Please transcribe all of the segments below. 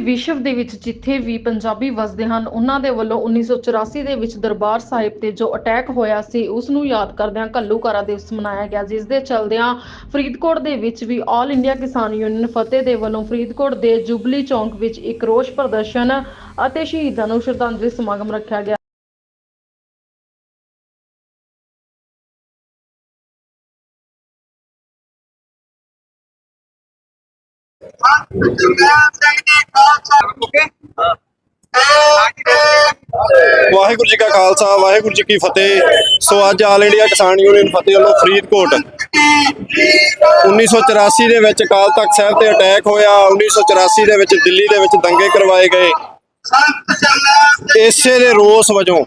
ਵਿਸ਼ਵ ਦੇ ਵਿੱਚ ਜਿੱਥੇ ਵੀ ਪੰਜਾਬੀ ਵਸਦੇ ਹਨ, ਉਹਨਾਂ ਦੇ ਵੱਲੋਂ 1984 ਦੇ ਵਿੱਚ ਦਰਬਾਰ ਸਾਹਿਬ ਤੇ ਜੋ ਅਟੈਕ ਹੋਇਆ ਸੀ, ਉਸ ਨੂੰ ਯਾਦ ਕਰਦਿਆਂ ਘੱਲੂਘਾਰਾ ਦਿਵਸ ਮਨਾਇਆ ਗਿਆ, ਜਿਸ ਦੇ ਚਲਦਿਆਂ ਫਰੀਦਕੋਟ ਦੇ ਵਿੱਚ ਵੀ ਆਲ ਇੰਡੀਆ ਕਿਸਾਨ ਯੂਨੀਅਨ ਫਤਿਹ ਦੇ ਵੱਲੋਂ ਫਰੀਦਕੋਟ ਦੇ ਜੁਬਲੀ ਚੌਂਕ ਵਿੱਚ ਇੱਕ ਰੋਸ ਪ੍ਰਦਰਸ਼ਨ ਅਤੇ ਸ਼ਹੀਦਾਂ ਨੂੰ ਸ਼ਰਧਾਂਜਲੀ ਸਮਾਗਮ ਰੱਖਿਆ ਗਿਆ। ਵਾਹਿਗੁਰੂ ਜੀ ਕਾ ਖਾਲਸਾ, ਵਾਹਿਗੁਰੂ ਜੀ ਕੀ ਫਤਿਹ। ਸੋ ਅੱਜ ਆਲ ਇੰਡੀਆ ਕਿਸਾਨ ਯੂਨੀਅਨ ਫਤਿਹ ਵੱਲੋਂ ਫਰੀਦਕੋਟ। 1984 ਦੇ ਵਿੱਚ ਅਕਾਲ ਤਖਤ ਸਾਹਿਬ ਤੇ ਅਟੈਕ ਹੋਇਆ। 1984 ਦੇ ਵਿੱਚ ਦਿੱਲੀ ਦੇ ਵਿੱਚ ਦੰਗੇ ਕਰਵਾਏ ਗਏ। ਇਸੇ ਦੇ ਰੋਸ ਵਜੋਂ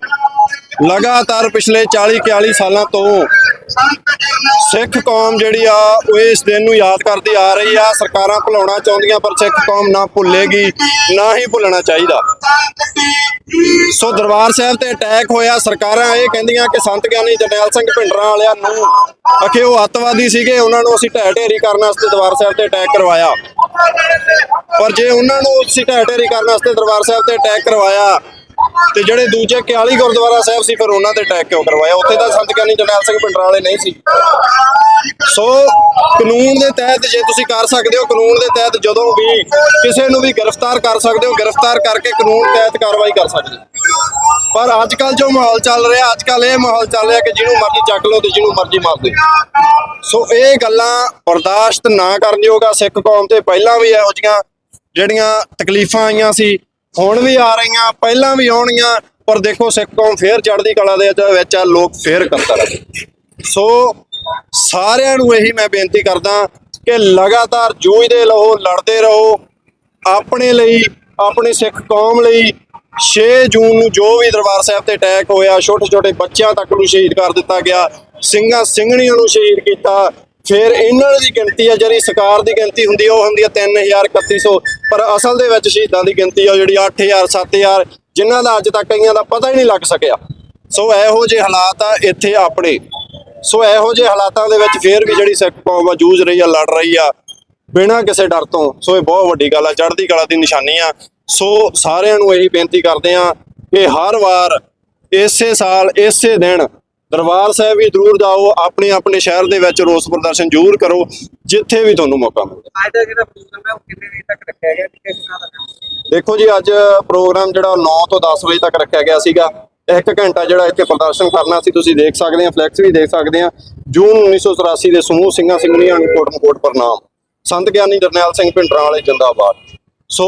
ਲਗਾਤਾਰ ਪਿਛਲੇ 40 41 ਸਾਲਾਂ ਤੋਂ ਸਿੱਖ ਕੌਮ ਜਿਹੜੀ ਆ, ਉਹ ਇਸ ਦਿਨ ਨੂੰ ਯਾਦ ਕਰਦੀ ਆ ਰਹੀ ਆ। ਸਰਕਾਰਾਂ ਭੁਲਾਉਣਾ ਚਾਹੁੰਦੀਆਂ, ਪਰ ਸਿੱਖ ਕੌਮ ਨਾ ਭੁੱਲੇਗੀ, ਨਾ ਹੀ ਭੁੱਲਣਾ ਚਾਹੀਦਾ। ਸੋ ਦਰਬਾਰ ਸਾਹਿਬ ਤੇ ਅਟੈਕ ਹੋਇਆ। ਸਰਕਾਰਾਂ ਇਹ ਕਹਿੰਦੀਆਂ ਕਿ ਸੰਤ ਗਿਆਨੀ ਜਰਨੈਲ ਸਿੰਘ ਭਿੰਡਰਾਂ ਵਾਲਿਆਂ ਨੂੰ ਅਖੇ ਉਹ ਅੱਤਵਾਦੀ ਸੀਗੇ, ਉਹਨਾਂ ਨੂੰ ਅਸੀਂ ਢਹਿ ਢੇਰੀ ਕਰਨ ਵਾਸਤੇ ਦਰਬਾਰ ਸਾਹਿਬ ਤੇ ਅਟੈਕ ਕਰਵਾਇਆ। ਪਰ ਜੇ ਉਹਨਾਂ ਨੂੰ ਅਸੀਂ ਢਹਿ ਢੇਰੀ ਕਰਨ ਵਾਸਤੇ ਦਰਬਾਰ ਸਾਹਿਬ ਤੇ ਅਟੈਕ ਕਰਵਾਇਆ ਤੇ ਜਿਹੜੇ ਦੂਜੇ 41 ਗੁਰਦੁਆਰਾ ਸਾਹਿਬ ਸੀ, ਫਿਰ ਉਹਨਾਂ ਤੇ ਅਟੈਕ ਕਿਉਂ ਕਰਵਾਇਆ? ਉੱਥੇ ਤਾਂ ਸੰਤ ਗਿਆਨੀ ਜਰਨੈਲ ਸਿੰਘ ਭਿੰਡਰਾਂ ਨਹੀਂ ਸੀ। ਸੋ ਕਾਨੂੰਨ ਦੇ ਤਹਿਤ ਜੇ ਤੁਸੀਂ ਕਰ ਸਕਦੇ ਹੋ, ਕਾਨੂੰਨ ਦੇ ਤਹਿਤ ਜਦੋਂ ਵੀ ਕਿਸੇ ਨੂੰ ਵੀ ਗ੍ਰਿਫਤਾਰ ਕਰ ਸਕਦੇ ਹੋ, ਗ੍ਰਿਫਤਾਰ ਕਰਕੇ ਕਾਨੂੰਨ ਤਹਿਤ ਕਾਰਵਾਈ ਕਰ ਸਕਦੇ ਪਰ ਅੱਜ ਕੱਲ ਜੋ ਮਾਹੌਲ ਚੱਲ ਰਿਹਾ ਅੱਜ ਕੱਲ ਇਹ ਮਾਹੌਲ ਚੱਲ ਰਿਹਾ ਕਿ ਜਿਹਨੂੰ ਮਰਜ਼ੀ ਚੱਕ ਲਓ ਤੇ ਜਿਹਨੂੰ ਮਰਜ਼ੀ ਮਾਰ ਦਿਓ। ਸੋ ਇਹ ਗੱਲਾਂ ਬਰਦਾਸ਼ਤ ਨਾ ਕਰਨ ਯੋਗਾ ਸਿੱਖ ਕੌਮ ਤੇ ਪਹਿਲਾਂ ਵੀ ਇਹੋ ਜੀਆਂ ਜਿਹੜੀਆਂ ਤਕਲੀਫਾਂ ਆਈਆਂ ਸੀ ਹੁਣ ਵੀ ਆ ਰਹੀਆਂ, ਪਹਿਲਾਂ ਵੀ ਆਉਣਗੀਆਂ ਪਰ ਦੇਖੋ ਸਿੱਖ ਕੌਮ ਫੇਰ ਚੜ੍ਹਦੀ ਕਲਾ ਦੇ ਵਿੱਚ ਆ, ਲੋਕ ਫੇਰ ਕਰਤਰ ਸੋ ਸਾਰਿਆਂ ਨੂੰ ਇਹੀ ਮੈਂ ਬੇਨਤੀ ਕਰਦਾ ਕਿ ਲਗਾਤਾਰ ਜੂਝਦੇ ਰਹੋ, ਲੜਦੇ ਰਹੋ, ਆਪਣੇ ਲਈ, ਆਪਣੀ ਸਿੱਖ ਕੌਮ ਲਈ 6 ਜੂਨ ਨੂੰ ਜੋ ਵੀ ਦਰਬਾਰ ਸਾਹਿਬ ਤੇ ਅਟੈਕ ਹੋਇਆ ਛੋਟੇ ਛੋਟੇ ਬੱਚਿਆਂ ਤੱਕ ਨੂੰ ਸ਼ਹੀਦ ਕਰ ਦਿੱਤਾ ਗਿਆ, ਸਿੰਘਾਂ ਸਿੰਘਣੀਆਂ ਨੂੰ ਸ਼ਹੀਦ ਕੀਤਾ ਫਿਰ ਇਹਨਾਂ ਦੀ ਗਿਣਤੀ ਆ, ਜਿਹੜੀ ਸਰਕਾਰ ਦੀ ਗਿਣਤੀ ਹੁੰਦੀ ਆ, ਉਹ ਹੁੰਦੀ ਆ 3300 ਪਰ ਅਸਲ ਦੇ ਵਿੱਚ ਸ਼ਹੀਦਾਂ ਦੀ ਗਿਣਤੀ ਆ ਜਿਹੜੀ 8000 7000 ਜਿਨ੍ਹਾਂ ਦਾ ਅੱਜ ਤੱਕ ਕਈਆਂ ਦਾ ਪਤਾ ਹੀ ਨਹੀਂ ਲੱਗ ਸਕਿਆ। ਸੋ ਇਹੋ ਜਿਹੇ ਹਾਲਾਤ ਆ ਇੱਥੇ ਆਪਣੇ। ਸੋ ਇਹੋ ਜਿਹੇ ਹਾਲਾਤਾਂ ਦੇ ਵਿੱਚ ਫੇਰ ਵੀ ਜਿਹੜੀ ਸਿੱਖ ਕੌਮ ਆ, ਜੂਝ ਰਹੀ ਆ, ਲੜ ਰਹੀ ਆ, ਬਿਨਾਂ ਕਿਸੇ ਡਰ ਤੋਂ। ਸੋ ਇਹ ਬਹੁਤ ਵੱਡੀ ਗੱਲ ਆ, ਚੜ੍ਹਦੀ ਕਲਾ ਦੀ ਨਿਸ਼ਾਨੀ ਆ। ਸੋ ਸਾਰਿਆਂ ਨੂੰ ਇਹੀ ਬੇਨਤੀ ਕਰਦੇ ਆ ਕਿ ਹਰ ਵਾਰ ਇਸੇ ਸਾਲ, ਇਸੇ ਦਿਨ ਦਰਬਾਰ ਸਾਹਿਬ ਵੀ ਜ਼ਰੂਰ ਜਾਓ ਆਪਣੇ ਆਪਣੇ ਸ਼ਹਿਰ ਦੇ ਵਿੱਚ ਰੋਸ ਪ੍ਰਦਰਸ਼ਨ ਜ਼ਰੂਰ ਕਰੋ ਜਿੱਥੇ ਵੀ ਤੁਹਾਨੂੰ ਮੌਕਾ ਮਿਲੇ। ਅੱਜ ਦਾ ਜਿਹੜਾ ਪ੍ਰੋਗਰਾਮ ਹੈ ਉਹ ਕਿੰਨੇ ਵਜੇ ਤੱਕ ਰੱਖਿਆ ਗਿਆ ਕਿਸ ਤਰ੍ਹਾਂ ਦਾ ਦੇਖੋ ਜੀ ਅੱਜ ਪ੍ਰੋਗਰਾਮ ਜਿਹੜਾ 9 ਤੋਂ 10 ਵਜੇ ਤੱਕ ਰੱਖਿਆ ਗਿਆ ਸੀਗਾ। ਇੱਕ ਘੰਟਾ ਜਿਹੜਾ ਇੱਥੇ ਪ੍ਰਦਰਸ਼ਨ ਕਰਨਾ ਸੀ ਤੁਸੀਂ ਦੇਖ ਸਕਦੇ ਆ ਫਲੈਕਸ ਵੀ ਦੇਖ ਸਕਦੇ ਆ। ਜੂਨ 1984 ਦੇ ਸਮੂਹ ਸਿੰਘਾਂ ਸਿੰਘਣੀਆਂ ਨੂੰ ਕੋਟ ਕੋਟ ਪ੍ਰਣਾਮ ਸੰਤ ਗਿਆਨੀ ਜਰਨੈਲ ਸਿੰਘ ਭਿੰਡਰਾਂ ਵਾਲੇ ਜਿੰਦਾਬਾਦ। ਸੋ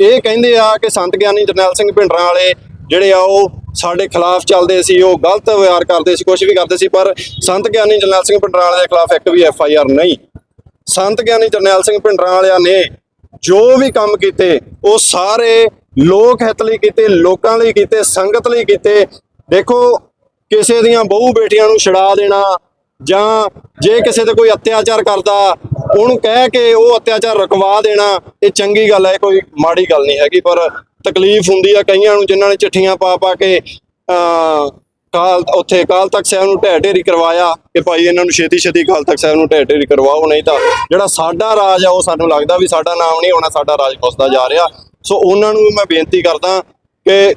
ਇਹ ਕਹਿੰਦੇ ਆ ਕਿ ਸੰਤ ਗਿਆਨੀ ਜਰਨੈਲ ਸਿੰਘ ਭਿੰਡਰਾਂ ਵਾਲੇ ਜਿਹੜੇ ਆ ਉਹ ਸਾਡੇ ਖਿਲਾਫ ਚੱਲਦੇ ਸੀ, ਉਹ ਗਲਤ ਵਿਹਾਰ ਕਰਦੇ ਸੀ ਕੁਝ ਵੀ ਕਰਦੇ ਸੀ, ਪਰ ਸੰਤ ਗਿਆਨੀ ਜਰਨੈਲ ਸਿੰਘ ਭਿੰਡਰਾਂ ਦੇ ਖਿਲਾਫ ਇੱਕ ਵੀ ਐਫ ਆਈ ਆਰ ਨਹੀਂ। ਸੰਤ ਗਿਆਨੀ ਜਰਨੈਲ ਸਿੰਘ ਭਿੰਡਰਾਂ ਨੇ ਜੋ ਵੀ ਕੰਮ ਕੀਤੇ, ਉਹ ਸਾਰੇ ਲੋਕ ਹਿੱਤ ਲਈ ਕੀਤੇ, ਲੋਕਾਂ ਲਈ ਕੀਤੇ, ਸੰਗਤ ਲਈ ਕੀਤੇ। ਦੇਖੋ, ਕਿਸੇ ਦੀਆਂ ਬਹੂ ਬੇਟੀਆਂ ਨੂੰ ਛਡਾ ਦੇਣਾ ਜਾਂ ਜੇ ਕਿਸੇ ਤੇ ਕੋਈ ਅਤਿਆਚਾਰ ਕਰਦਾ, ਉਹਨੂੰ ਕਹਿ ਕੇ ਉਹ ਅਤਿਆਚਾਰ ਰੁਕਵਾ ਦੇਣਾ, ਇਹ ਚੰਗੀ ਗੱਲ ਹੈ ਕੋਈ ਮਾੜੀ ਗੱਲ ਨਹੀਂ ਹੈਗੀ, ਪਰ ਤਕਲੀਫ ਹੁੰਦੀ ਆ ਕਈਆਂ ਨੂੰ, ਜਿਨ੍ਹਾਂ ਨੇ ਚਿੱਠੀਆਂ ਪਾ ਪਾ ਕੇ ਅ ਕਾਲ, ਉੱਥੇ ਕਾਲ ਤਖਤ ਸਾਹਿਬ ਨੂੰ ਢਹਿ ਢੇਰੀ ਕਰਵਾਇਆ ਕਿ ਭਾਈ ਇਹਨਾਂ ਨੂੰ ਛੇਤੀ ਛੇਤੀ ਕਾਲ ਤਖਤ ਸਾਹਿਬ ਨੂੰ ਢਹਿ ਢੇਰੀ ਕਰਵਾਓ, ਨਹੀਂ ਤਾਂ ਜਿਹੜਾ ਸਾਡਾ ਰਾਜ ਆ, ਉਹ ਸਾਨੂੰ ਲੱਗਦਾ ਵੀ ਸਾਡਾ ਨਾਮ ਨਹੀਂ ਹੋਣਾ ਸਾਡਾ ਰਾਜ ਖੁੱਸਦਾ ਜਾ ਰਿਹਾ। ਸੋ ਉਹਨਾਂ ਨੂੰ ਮੈਂ ਬੇਨਤੀ ਕਰਦਾ ਕਿ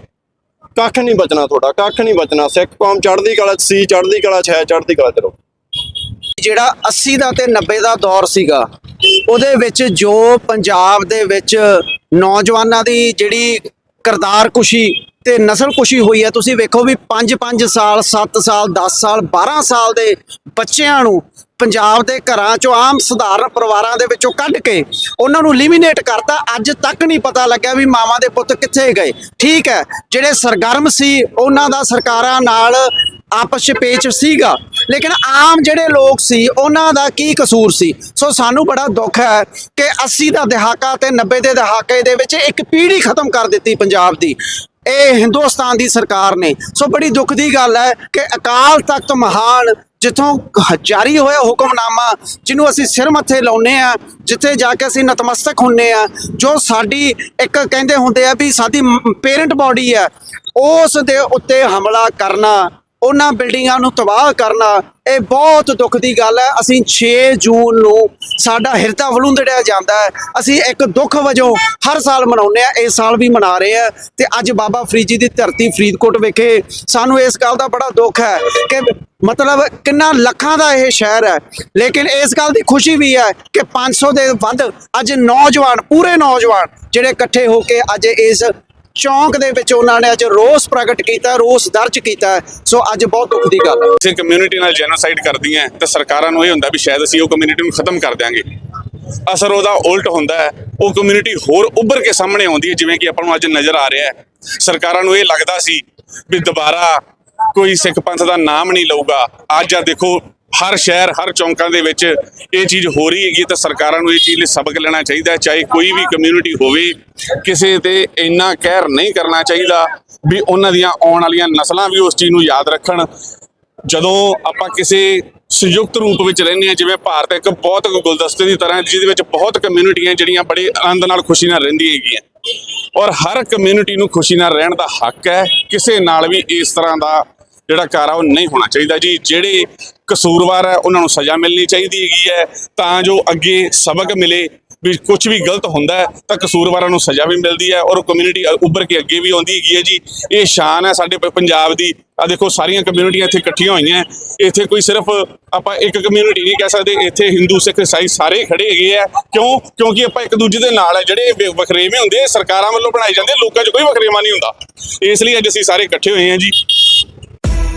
ਕੱਖ ਨਹੀਂ ਬਚਣਾ ਤੁਹਾਡਾ, ਕੱਖ ਨਹੀਂ ਬਚਣਾ। ਸਿੱਖ ਕੌਮ ਚੜ੍ਹਦੀ ਕਲਾ 'ਚ ਸੀ, ਚੜ੍ਹਦੀ ਕਲਾ 'ਚ ਹੈ, ਚੜ੍ਹਦੀ ਕਲਾ 'ਚ ਰਹੋ। ਜਿਹੜਾ 80 ਦਾ ਤੇ 90 ਦਾ ਦੌਰ ਸੀਗਾ, ਉਹਦੇ ਵਿੱਚ ਜੋ ਪੰਜਾਬ ਦੇ ਵਿੱਚ ਨੌਜਵਾਨਾਂ ਦੀ ਜਿਹੜੀ ਕਰਤਾਰ ਕੁਸ਼ੀ ਤੇ ਨਸਲ ਕੁਸ਼ੀ ਹੋਈ ਹੈ, ਤੁਸੀਂ ਵੇਖੋ ਵੀ 5-5 ਸਾਲ 7 ਸਾਲ 10 ਸਾਲ 12 ਸਾਲ ਦੇ ਬੱਚਿਆਂ ਨੂੰ ਪੰਜਾਬ ਦੇ ਘਰਾਂ ਚੋਂ ਆਮ ਸਧਾਰਨ ਪਰਿਵਾਰਾਂ ਦੇ ਵਿੱਚੋਂ ਕੱਢ ਕੇ ਉਹਨਾਂ ਨੂੰ ਲਿਮੀਨੇਟ ਕਰਤਾ। ਅੱਜ ਤੱਕ ਨਹੀਂ ਪਤਾ ਲੱਗਿਆ ਵੀ ਮਾਵਾਂ ਦੇ ਪੁੱਤ ਕਿੱਥੇ ਗਏ। ਠੀਕ ਹੈ, ਜਿਹੜੇ ਸਰਗਰਮ ਸੀ, ਉਹਨਾਂ ਦਾ ਸਰਕਾਰਾਂ ਨਾਲ ਆਪਸ ਚ ਪੇਚ ਸੀਗਾ। ਲੇਕਿਨ ਆਮ ਜਿਹੜੇ ਲੋਕ ਸੀ, ਉਹਨਾਂ ਦਾ ਕੀ ਕਸੂਰ ਸੀ? ਸੋ ਸਾਨੂੰ ਬੜਾ ਦੁੱਖ ਹੈ ਕਿ 80 ਦਾ ਦਹਾਕਾ ਤੇ 90 ਦੇ ਦਹਾਕੇ ਦੇ ਵਿੱਚ ਇੱਕ ਪੀੜ੍ਹੀ ਖਤਮ ਕਰ ਦਿੱਤੀ ਪੰਜਾਬ ਦੀ। ਇਹ ਹਿੰਦੁਸਤਾਨ ਦੀ ਸਰਕਾਰ ਨੇ। ਸੋ ਬੜੀ ਦੁੱਖ ਦੀ ਗੱਲ ਹੈ ਕਿ ਅਕਾਲ ਤਖਤ ਮਹਾਨ ਜਿੱਥੋਂ ਜਾਰੀ ਹੋਇਆ ਹੁਕਮਨਾਮਾ, ਜਿਹਨੂੰ ਅਸੀਂ ਸਿਰ ਮੱਥੇ ਲਾਉਨੇ ਆ ਜਿੱਥੇ ਜਾ ਕੇ ਅਸੀਂ ਨਤਮਸਤਕ ਹੁੰਨੇ ਆ ਜੋ ਸਾਡੀ ਇੱਕ ਕਹਿੰਦੇ ਹੁੰਦੇ ਆ ਵੀ ਸਾਡੀ ਪੇਰੈਂਟ ਬਾਡੀ ਹੈ, ਉਸ ਦੇ ਉੱਤੇ ਹਮਲਾ ਕਰਨਾ ਉਹਨਾਂ ਬਿਲਡਿੰਗਾਂ ਨੂੰ ਤਬਾਹ ਕਰਨਾ, ਇਹ ਬਹੁਤ ਦੁੱਖ ਦੀ ਗੱਲ ਹੈ। ਅਸੀਂ 6 ਜੂਨ ਨੂੰ ਸਾਡਾ ਹਿਰਦਾ ਵਲੂੰਦੜਿਆ ਜਾਂਦਾ ਹੈ। ਅਸੀਂ ਇੱਕ ਦੁੱਖ ਵਜੋਂ ਹਰ ਸਾਲ ਮਨਾਉਂਦੇ ਆ ਇਸ ਸਾਲ ਵੀ ਮਨਾ ਰਹੇ ਆ ਤੇ ਅੱਜ ਬਾਬਾ ਫਰੀਦ ਜੀ ਦੀ ਧਰਤੀ ਫਰੀਦਕੋਟ ਵਿਖੇ ਸਾਨੂੰ ਇਸ ਗੱਲ ਦਾ ਬੜਾ ਦੁੱਖ ਹੈ ਕਿ ਮਤਲਬ ਕਿੰਨਾ ਲੱਖਾਂ ਦਾ ਇਹ ਸ਼ਹਿਰ ਹੈ। ਲੇਕਿਨ ਇਸ ਗੱਲ ਦੀ ਖੁਸ਼ੀ ਵੀ ਹੈ ਕਿ 500 ਦੇ ਵੱਧ ਅੱਜ ਨੌਜਵਾਨ, ਪੂਰੇ ਨੌਜਵਾਨ ਜਿਹੜੇ ਇਕੱਠੇ ਹੋ ਕੇ ਅੱਜ ਇਸ ਚੌਂਕ ਦੇ ਵਿੱਚ ਉਹਨਾਂ ਨੇ ਅੱਜ ਰੋਸ ਪ੍ਰਗਟ ਕੀਤਾ, ਰੋਸ ਦਰਜ ਕੀਤਾ। ਸੋ ਅੱਜ ਬਹੁਤ ਦੁੱਖ ਦੀ ਗੱਲ ਹੈ। ਕਿਸੇ ਕਮਿਊਨਿਟੀ ਨਾਲ ਜੈਨੋਸਾਈਡ ਕਰਦੀਆਂ ਤਾਂ ਸਰਕਾਰਾਂ ਨੂੰ ਇਹ ਹੁੰਦਾ ਵੀ ਸ਼ਾਇਦ ਅਸੀਂ ਉਹ ਕਮਿਊਨਿਟੀ ਨੂੰ ਖਤਮ ਕਰ ਦਿਆਂਗੇ। ਅਸਰ ਉਹਦਾ ਉਲਟ ਹੁੰਦਾ ਹੈ। ਉਹ ਕਮਿਊਨਿਟੀ ਹੋਰ ਉੱਭਰ ਕੇ ਸਾਹਮਣੇ ਆਉਂਦੀ ਹੈ, ਜਿਵੇਂ ਕਿ ਆਪਾਂ ਨੂੰ ਅੱਜ ਨਜ਼ਰ ਆ ਰਿਹਾ ਹੈ। ਸਰਕਾਰਾਂ ਨੂੰ ਇਹ ਲੱਗਦਾ ਸੀ ਵੀ ਦੁਬਾਰਾ ਕੋਈ ਸਿੱਖ ਪੰਥ ਦਾ ਨਾਮ ਨਹੀਂ ਲਊਗਾ। ਅੱਜ ਆ ਦੇਖੋ ਹਰ ਸ਼ਹਿਰ, ਹਰ ਚੌਂਕਾਂ ਦੇ ਵਿੱਚ ਇਹ ਚੀਜ਼ ਹੋ ਰਹੀ ਹੈਗੀ ਤਾਂ ਸਰਕਾਰਾਂ ਨੂੰ ਇਹ ਚੀਜ਼ ਲਈ ਸਬਕ ਲੈਣਾ ਚਾਹੀਦਾ ਹੈ, ਚਾਹੇ ਕੋਈ ਵੀ ਕਮਿਊਨਿਟੀ ਹੋਵੇ, ਕਿਸੇ ਤੇ ਇੰਨਾ ਕਹਿਰ ਨਹੀਂ ਕਰਨਾ ਚਾਹੀਦਾ ਵੀ ਉਹਨਾਂ ਦੀਆਂ ਆਉਣ ਵਾਲੀਆਂ ਨਸਲਾਂ ਵੀ ਉਸ ਚੀਜ਼ ਨੂੰ ਯਾਦ ਰੱਖਣ। ਜਦੋਂ ਆਪਾਂ ਕਿਸੇ ਸੰਯੁਕਤ ਰੂਪ ਵਿੱਚ ਰਹਿੰਦੇ ਹਾਂ, ਜਿਵੇਂ ਭਾਰਤ ਇੱਕ ਬਹੁਤ ਗੁਲਦਸਤੇ ਦੀ ਤਰ੍ਹਾਂ ਜਿਹਦੇ ਵਿੱਚ ਬਹੁਤ ਕਮਿਊਨਿਟੀਆਂ ਜਿਹੜੀਆਂ ਬੜੇ ਆਨੰਦ ਨਾਲ ਖੁਸ਼ੀ ਨਾਲ ਰਹਿੰਦੀਆਂ ਹੈਗੀਆਂ। ਔਰ ਹਰ ਕਮਿਊਨਿਟੀ ਨੂੰ ਖੁਸ਼ੀ ਨਾਲ ਰਹਿਣ ਦਾ ਹੱਕ ਹੈ, ਕਿਸੇ ਨਾਲ ਵੀ ਇਸ ਤਰ੍ਹਾਂ ਦਾ ਜਿਹੜਾ ਕਾਰ ਆ, ਉਹ ਨਹੀਂ ਹੋਣਾ ਚਾਹੀਦਾ ਜੀ। ਜਿਹੜੇ ਕਸੂਰਵਾਰ ਹੈ, ਉਹਨਾਂ ਨੂੰ ਸਜ਼ਾ ਮਿਲਣੀ ਚਾਹੀਦੀ ਹੈਗੀ ਹੈ। ਤਾਂ ਜੋ ਅੱਗੇ ਸਬਕ ਮਿਲੇ ਵੀ ਕੁਝ ਵੀ ਗਲਤ ਹੁੰਦਾ ਤਾਂ ਕਸੂਰਵਾਰਾਂ ਨੂੰ ਸਜ਼ਾ ਵੀ ਮਿਲਦੀ ਹੈ ਔਰ ਕਮਿਊਨਿਟੀ ਉੱਭਰ ਕੇ ਅੱਗੇ ਵੀ ਆਉਂਦੀ ਹੈਗੀ ਹੈ ਜੀ। ਇਹ ਸ਼ਾਨ ਹੈ ਸਾਡੇ ਪ- ਪੰਜਾਬ ਦੀ। ਆ ਦੇਖੋ, ਸਾਰੀਆਂ ਕਮਿਊਨਿਟੀਆਂ ਇੱਥੇ ਇਕੱਠੀਆਂ ਹੋਈਆਂ ਇੱਥੇ ਕੋਈ ਸਿਰਫ ਆਪਾਂ ਇੱਕ ਕਮਿਊਨਿਟੀ ਨਹੀਂ ਕਹਿ ਸਕਦੇ। ਇੱਥੇ ਹਿੰਦੂ ਸਿੱਖ ਇਸਾਈ ਸਾਰੇ ਖੜੇ ਹੈਗੇ ਆ ਕਿਉਂ? ਕਿਉਂਕਿ ਆਪਾਂ ਇੱਕ ਦੂਜੇ ਦੇ ਨਾਲ ਹੈ। ਜਿਹੜੇ ਵ- ਵਖਰੇਵੇਂ ਹੁੰਦੇ ਸਰਕਾਰਾਂ ਵੱਲੋਂ ਬਣਾਏ ਜਾਂਦੇ ਲੋਕਾਂ 'ਚ ਕੋਈ ਵਖਰੇਵਾ ਨਹੀਂ ਹੁੰਦਾ। ਇਸ ਲਈ ਅੱਜ ਅਸੀਂ ਸਾਰੇ ਇਕੱਠੇ ਹੋਏ ਹਾਂ ਜੀ।